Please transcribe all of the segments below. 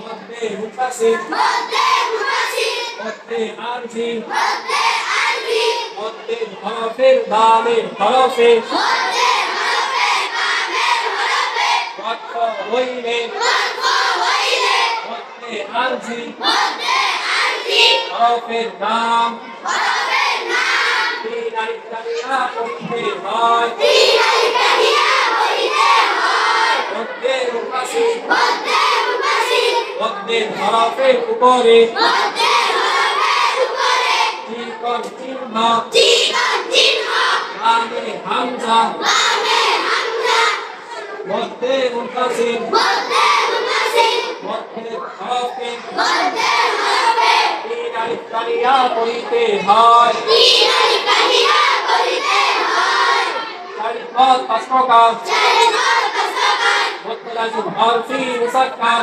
মধ্যে মুফাসির মধ্যে আরজি মধ্যে হরফের দামে হরফে ওয়াক্ফ হইলে মধ্যে আরজি হরফের নাম তিন আলিফ কালিয়া পড়তে হয় মধ্যে মুফাসির মধ্যে হরফের উপরে চিকন চিহ্ন নামে হামজা মধ্যে মুফাসির মধ্যে হরফে তিন আলিফ কালিয়া পড়িতে হয় চারি পদ পাঁচ প্রকার মধ্যে লাজিম হরফি মুসাক্কার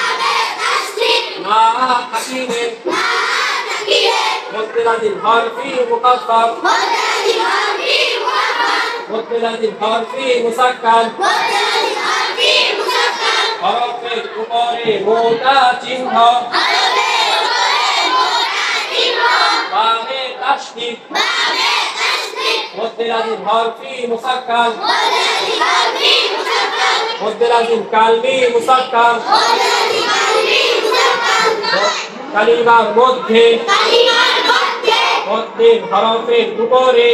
মধ্যে লাজিম হরফি মুকাফফাফ মধ্যে লাজিম হরফি মুসাক্কার? হরফের উপরে মোটা চিহ্ন। তাসদিদ মধ্যে লাজিম হরফি মুসাক্কার? মধ্যে লাজিম কালমি মুসাক্কার? কালিমার মধ্যে মধ্যে হরফের উপরে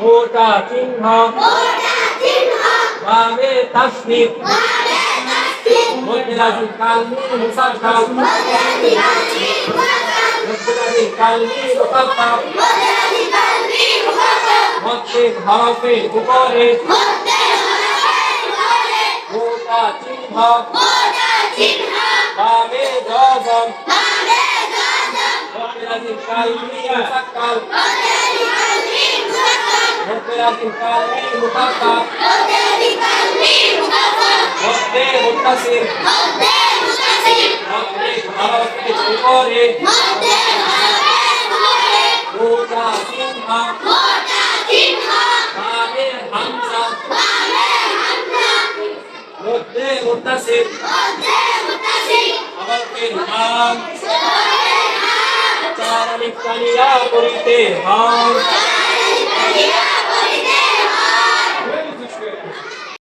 মোটা চিহ্ন বামে তাসদিদ মধ্যে লাজিম কালমি মুসাক্কার মধ্যে লাজিম কালমি মুসাক্কার মধ্যে হরফের উপরে মোটা চিহ্ন মুসাক্কার মধ্যে লাজিম কালমি মুসাক্কার মধ্যে মুত্তাসিল মধ্যে হরফের উপরে মোটা চিহ্ন বামে হামজা। মধ্যে মুত্তাসিল হরফের নাম চার আলিফ কালিয়া করিতে হয়